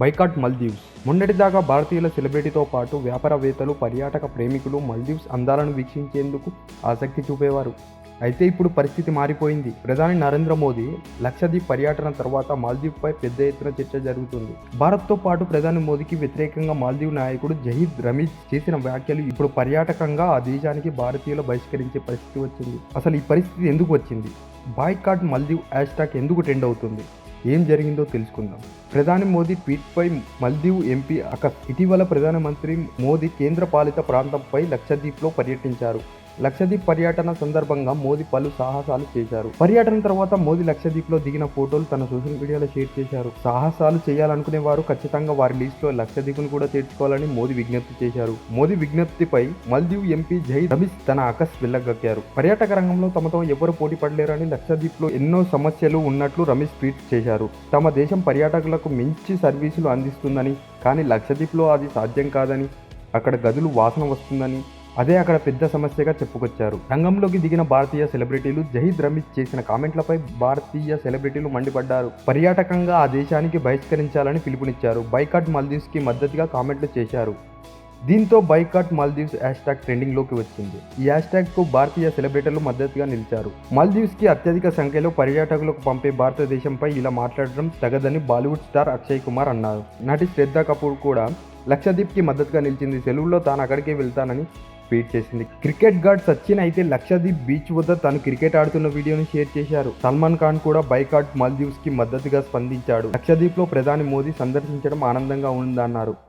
Boycott Maldives. మొన్నటిదాకా భారతీయుల సెలబ్రిటీతో పాటు వ్యాపారవేత్తలు పర్యాటక ప్రేమికులు మల్దీవ్స్ అందాలను వీక్షించేందుకు ఆసక్తి చూపేవారు. అయితే ఇప్పుడు పరిస్థితి మారిపోయింది. ప్రధాని నరేంద్ర మోదీ లక్షద్వీప్ పర్యటన తర్వాత మాల్దీవ్పై పెద్ద ఎత్తున చర్చ జరుగుతుంది. భారత్తో పాటు ప్రధాని మోదీకి వ్యతిరేకంగా మాల్దీవ్ నాయకుడు జహీద్ రమీజ్ చేసిన వ్యాఖ్యలు ఇప్పుడు పర్యాటకంగా ఆ దేశానికి భారతీయులు బహిష్కరించే పరిస్థితి వచ్చింది. అసలు ఈ పరిస్థితి ఎందుకు వచ్చింది? బాయ్కాట్ మల్దీవ్ హ్యాష్ ట్యాగ్ ఎందుకు ట్రెండ్ అవుతుంది? ఏం జరిగిందో తెలుసుకుందాం. ప్రధాని మోదీ ట్వీట్పై మల్దీవ్ ఎంపీ అకస్ ఇటీవల ప్రధానమంత్రి మోదీ కేంద్ర పాలిత ప్రాంతంపై లక్షద్వీప్లో పర్యటించారు. లక్షద్వీప్ పర్యటన సందర్భంగా మోదీ పలు సాహసాలు చేశారు. పర్యటన తర్వాత మోదీ లక్షద్వీప్లో దిగిన ఫోటోలు తన సోషల్ మీడియాలో షేర్ చేశారు. సాహసాలు చేయాలనుకునే వారు ఖచ్చితంగా వారి లిస్టులో లక్షద్వీప్ను కూడా చేర్చుకోవాలని మోదీ విజ్ఞప్తి చేశారు. మోదీ విజ్ఞప్తిపై మల్దీవ్ ఎంపీ జై రమీష్ తన ఆకస్ వెళ్ళగక్కారు పర్యాటక రంగంలో తమతో ఎవరు పోటీ పడలేరని లక్షద్వీప్లో ఎన్నో సమస్యలు ఉన్నట్లు రమేష్ ట్వీట్ చేశారు. తమ దేశం పర్యాటకులకు మంచి సర్వీసులు అందిస్తుందని కానీ లక్షద్వీప్లో అది సాధ్యం కాదని అక్కడ గదులు వాసన వస్తుందని అదే అక్కడ పెద్ద సమస్యగా చెప్పుకొచ్చారు. రంగంలోకి దిగిన భారతీయ సెలబ్రిటీలు జహీద్ రమీజ్ చేసిన కామెంట్లపై భారతీయ సెలబ్రిటీలు మండిపడ్డారు. పర్యాటకంగా ఆ దేశానికి బహిష్కరించాలని పిలుపునిచ్చారు. బైకాట్ మాల్దీవ్స్కి మద్దతుగా కామెంట్లు చేశారు. దీంతో బైకాట్ మాల్దీవ్స్ హ్యాష్ ట్యాగ్ ట్రెండింగ్లోకి వచ్చింది. ఈ హ్యాష్ ట్యాగ్కు భారతీయ సెలబ్రిటీలు మద్దతుగా నిలిచారు. మాల్దీవ్స్కి అత్యధిక సంఖ్యలో పర్యాటకులకు పంపే భారతదేశంపై ఇలా మాట్లాడడం తగదని బాలీవుడ్ స్టార్ అక్షయ్ కుమార్ అన్నారు. నటి శ్రద్ధా కపూర్ కూడా లక్షదీప్కి మద్దతుగా నిలిచింది. సెలవుల్లో తాను అక్కడికే వెళ్తానని ట్వీట్ చేసింది. క్రికెట్ గార్డ్ సచిన్ అయితే లక్షదీప్ బీచ్ వద్ద తాను క్రికెట్ ఆడుతున్న వీడియోని షేర్ చేశారు. సల్మాన్ ఖాన్ కూడా బైకాట్ మాల్దీవ్స్కి మద్దతుగా స్పందించాడు. లక్షదీప్లో ప్రధాని మోదీ సందర్శించడం ఆనందంగా ఉందన్నారు.